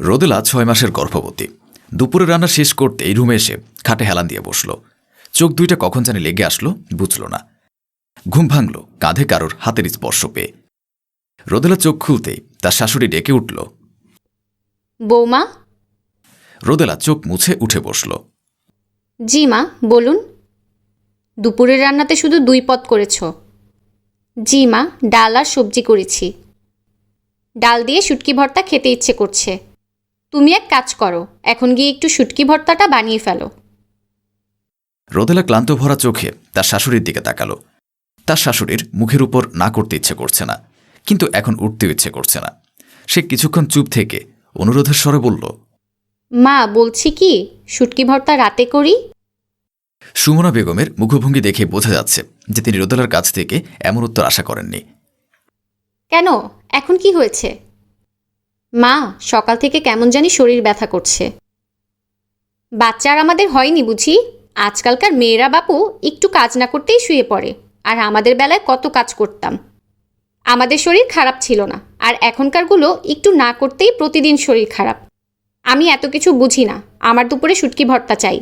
রোদেলা ছয় মাসের গর্ভবতী। দুপুরে রান্না শেষ করতেই রুমে এসে খাটে হেলান দিয়ে বসল। চোখ দুইটা কখন জানি লেগে আসলো বুঝল না। ঘুম ভাঙল কাঁধে কারোর হাতের স্পর্শ পেয়ে। রোদেলা চোখ খুলতেই তার শাশুড়ি ডেকে উঠল। বৌমা? রোদেলা চোখ মুছে উঠে বসল। জি মা বলুন। দুপুরের রান্নাতে শুধু দুই পদ করেছ। জি মা ডাল আর সবজি করেছি। ডাল দিয়ে শুটকি ভর্তা খেতে ইচ্ছে করছে। তুমি এক কাজ করো এখন গিয়ে একটু শুটকি ভর্তাটা বানিয়ে ফেলো। রোদেলা ক্লান্ত ভরা চোখে তার শাশুড়ির দিকে তাকালো। তার শাশুড়ির মুখের উপর না করতে ইচ্ছে করছে না কিন্তু এখন উঠতেও ইচ্ছে করছে না। সে কিছুক্ষণ চুপ থেকে অনুরোধের স্বরে বলল মা বলছি কি শুটকি ভর্তা রাতে করি? সুমনা বেগমের মুখভঙ্গি দেখে বোঝা যাচ্ছে যে তিনি রোদেলার কাছ থেকে এমন উত্তর আশা করেননি। কেন? এখন কি হয়েছে? মা, সকাল থেকে কেমন জানি শরীর ব্যথা করছে। বাচ্চার আমাদের হয়নি বুঝি? আজকালকার মেয়েরা বাপু একটু কাজ না করতেই শুয়ে পড়ে, আর আমাদের বেলায় কত কাজ করতাম। আমাদের শরীর খারাপ ছিল না, আর এখনকারগুলো একটু না করতেই প্রতিদিন শরীর খারাপ। আমি এত কিছু বুঝি না, আমার দুপুরে শুটকি ভর্তা চাই।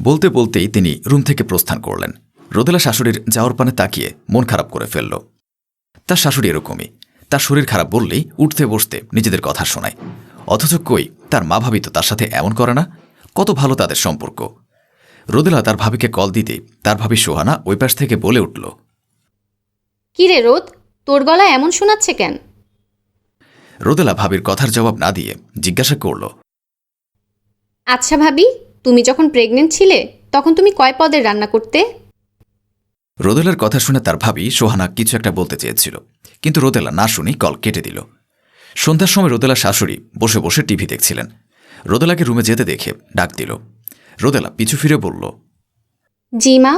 বলতে বলতেই তিনি রুম থেকে প্রস্থান করলেন। রোদেলা শাশুড়ির যাওয়ার পানে তাকিয়ে মন খারাপ করে ফেলল। তার শাশুড়ি এরকমই তার শরীর খারাপ বললেই উঠতে বসতে নিজেদের কথা শোনায়। অথচ কই তার মা ভাবি তো তার সাথে এমন করে না? কত ভালো তাদের সম্পর্ক। রোদেলা তার ভাবিকে কল দিতে তার ভাবি সোহানা ওই পাশ থেকে বলে উঠল কি রে রোদ তোর গলা এমন শোনাচ্ছে কেন? রোদেলা ভাবির কথার জবাব না দিয়ে জিজ্ঞাসা করল আচ্ছা ভাবি তুমি যখন প্রেগনেন্ট ছিলে তখন তুমি কয় পদের রান্না করতে? রোদেলার কথা শুনে তার ভাবি সোহানা কিছু একটা বলতে চেয়েছিল কিন্তু রোদেলা না শুনি কল কেটে দিল। সন্ধ্যার সময় রোদেলা শাশুড়ি বসে বসে টিভি দেখছিলেন। রোদেলাকে রুমে যেতে দেখে ডাক দিল। রোদেলা পিছু ফিরে বলল জি মা।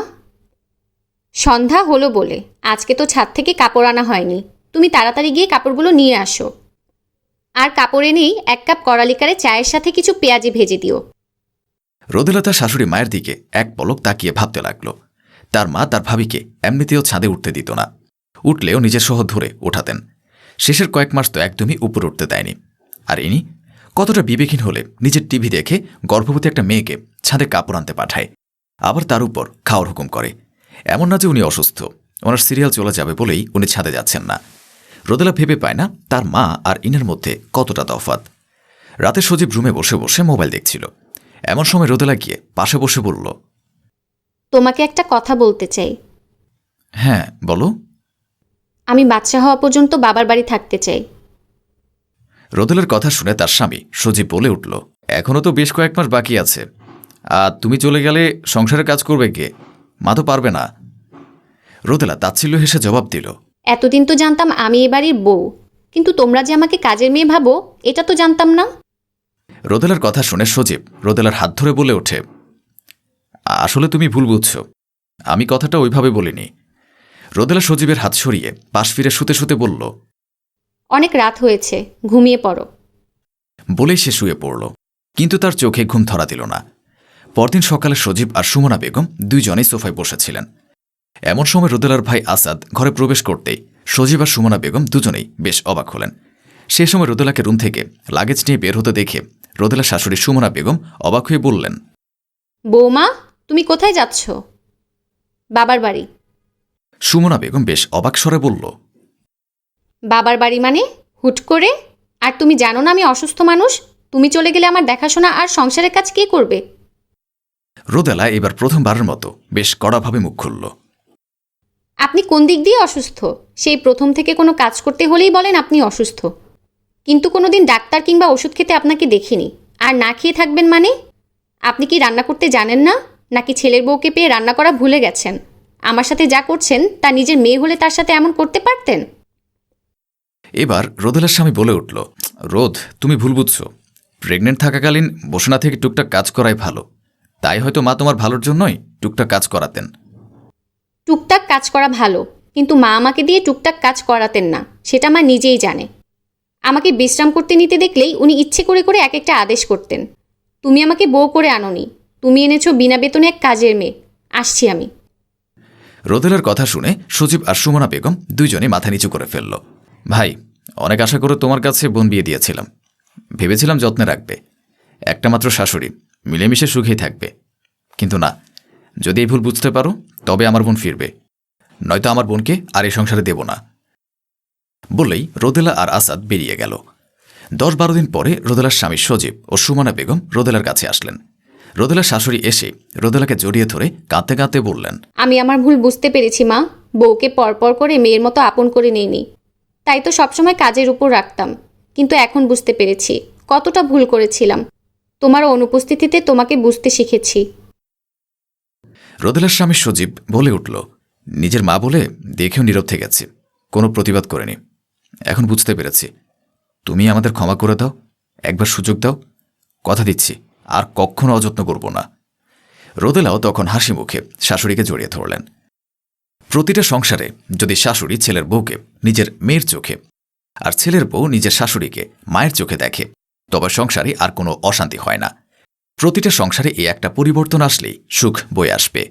সন্ধ্যা হলো বলে আজকে তো ছাদ থেকে কাপড় আনা হয়নি। তুমি তাড়াতাড়ি গিয়ে কাপড়গুলো নিয়ে আসো। আর কাপড় এনেই এক কাপ কড়ালিকারে চায়ের সাথে কিছু পেঁয়াজি ভেজে দিও। রোদেলা তার শাশুড়ি মায়ের দিকে এক পলক তাকিয়ে ভাবতে লাগল। তার মা তার ভাবিকে এমনিতেও ছাদে উঠতে দিত না। উঠলেও নিজের সহ ধরে ওঠাতেন। শেষের কয়েক মাস তো একদমই উপরে উঠতে দেয়নি। আর ইনি? কতটা বিবেকহীন হলে নিজের টিভি দেখে গর্ভবতী একটা মেয়েকে ছাদে কাপড় আনতে পাঠায়। আবার তার উপর খাওয়ার হুকুম করে। এমন না যে উনি অসুস্থ। ওনার সিরিয়াল চলে যাবে বলেই উনি ছাদে যাচ্ছেন না। রোদেলা ভেবে পায় না তার মা আর ইনের মধ্যে কতটা তফাত রাতে সজীব রুমে বসে বসে মোবাইল দেখছিল। এমন সময় রোদেলা গিয়ে পাশে বসে বলল তোমাকে একটা কথা বলতে চাই। হ্যাঁ বলো। আমি বাচ্চা হওয়া পর্যন্ত বাবার বাড়ি থাকতে চাই। রোদেলার কথা শুনে তার স্বামী সজীব বলে উঠল এখনও তো বেশ কয়েক মাস বাকি আছে। আর তুমি চলে গেলে সংসারের কাজ করবে কে? মা তো পারবে না। রোদেলা তাচ্ছিল্য হেসে জবাব দিল এতদিন তো জানতাম আমি এ বাড়ির বউ কিন্তু তোমরা যে আমাকে কাজের মেয়ে ভাবো এটা তো জানতাম না। রোদেলার কথা শুনে সজীব রোদেলার হাত ধরে বলে ওঠে আসলে তুমি ভুল বুঝছ। আমি কথাটা ওইভাবে বলিনি। রোদেলা সজীবের হাত সরিয়ে পাশ ফিরে শুতে শুতে বলল অনেক রাত হয়েছে ঘুমিয়ে পড়ো। বলেই সে শুয়ে পড়ল। কিন্তু তার চোখে ঘুম ধরা দিল না। পরদিন সকালে সজীব আর সুমনা বেগম দুইজনেই সোফায় বসেছিলেন। এমন সময় রোদেলার ভাই আসাদ ঘরে প্রবেশ করতেই সজীব আর সুমনা বেগম দুজনেই বেশ অবাক হলেন। সে সময় রোদেলাকে রুম থেকে লাগেজ নিয়ে বের হতে দেখে রোদেলা শাশুড়ি সুমনা বেগম অবাক হয়ে বললেন বৌমা তুমি কোথায় যাচ্ছ? বাবার বাড়ি। সুমনা বেগম বেশ অবাক স্বরে বলল বাবার বাড়ি মানে? হুট করে? আর তুমি জানো না আমি অসুস্থ মানুষ? তুমি চলে গেলে আমার দেখাশোনা আর সংসারের কাজ কে করবে? রোদেলা এবার প্রথমবারের মতো বেশ কড়াভাবে মুখ খুলল। আপনি কোন দিক দিয়ে অসুস্থ? সেই প্রথম থেকে কোনো কাজ করতে হলেই বলেন আপনি অসুস্থ। কিন্তু কোনো দিন ডাক্তার কিংবা ওষুধ খেতে আপনাকে দেখিনি। আর না খেয়ে থাকবেন মানে? আপনি কি রান্না করতে জানেন না? নাকি ছেলের বউকে পেয়ে রান্না করা ভুলে গেছেন? আমার সাথে যা করছেন তা নিজের মেয়ে হলে তার সাথে এমন করতে পারতেন? এবার রোদেলার স্বামী বলে উঠল রোদ তুমি ভুল বুঝছ। প্রেগনেন্ট থাকাকালীন বসে না থেকে টুকটাক কাজ করাই ভালো। তাই হয়তো মা তোমার ভালোর জন্যই টুকটাক কাজ করাতেন। টুকটাক কাজ করা ভালো কিন্তু মা আমাকে দিয়ে টুকটাক কাজ করাতেন না সেটা মা নিজেই জানে। আমাকে বিশ্রাম করতে নিতে দেখলেই উনি ইচ্ছে করে করে এক একটা আদেশ করতেন তুমি আমাকে বউ করে আনোনি তুমি এনেছো বিনা বেতনে এক কাজের মেয়ে। আসছি আমি। রোদেলার কথা শুনে সজীব আর সুমনা বেগম দুইজনে মাথা নিচু করে ফেলল। ভাই, অনেক আশা করে তোমার কাছে বোন বিয়ে দিয়েছিলাম। ভেবেছিলাম যত্নে রাখবে। একটা মাত্র শাশুড়ি, মিলেমিশে সুখেই থাকবে। কিন্তু না, যদি এই ভুল বুঝতে পারো, তবে আমার বোন ফিরবে। নয়তো আমার বোনকে আর এই সংসারে দেব না। বলেই রোদেলা আর আসাদ বেরিয়ে গেল। দশ বারো দিন পরে রোদেলার স্বামী সজীব ও সুমনা বেগম রোদেলার কাছে আসলেন। রোদেলার শাশুড়ি এসে রোদেলাকে জড়িয়ে ধরে কাঁদতে কাঁদতে বললেন আমি আমার ভুল বুঝতে পেরেছি মা। বউকে পরপর করে মেয়ের মতো আপন করে নেইনি। তাই তো সবসময় কাজের উপর রাখতাম। কিন্তু এখন বুঝতে পেরেছি কতটা ভুল করেছিলাম। তোমার অনুপস্থিতিতে তোমাকে বুঝতে শিখেছি। রোদেলার স্বামী সজীব বলে উঠল নিজের মা বলে দেখেও নীরব থেকেছি কোনো প্রতিবাদ করেনি। এখন বুঝতে পেরেছি তুমি আমাদের ক্ষমা করে দাও একবার সুযোগ দাও কথা দিচ্ছি। আর কখনো অযত্ন করব না। রোদেলাও তখন হাসি মুখে শাশুড়িকে জড়িয়ে ধরলেন। প্রতিটা সংসারে যদি শাশুড়ি ছেলের বউকে নিজের মেয়ের চোখে আর ছেলের বউ নিজের শাশুড়িকে মায়ের চোখে দেখে, তবে সংসারে আর কোনো অশান্তি হয় না। প্রতিটা সংসারে এই একটা পরিবর্তন আসলেই সুখ বয়ে আসবে।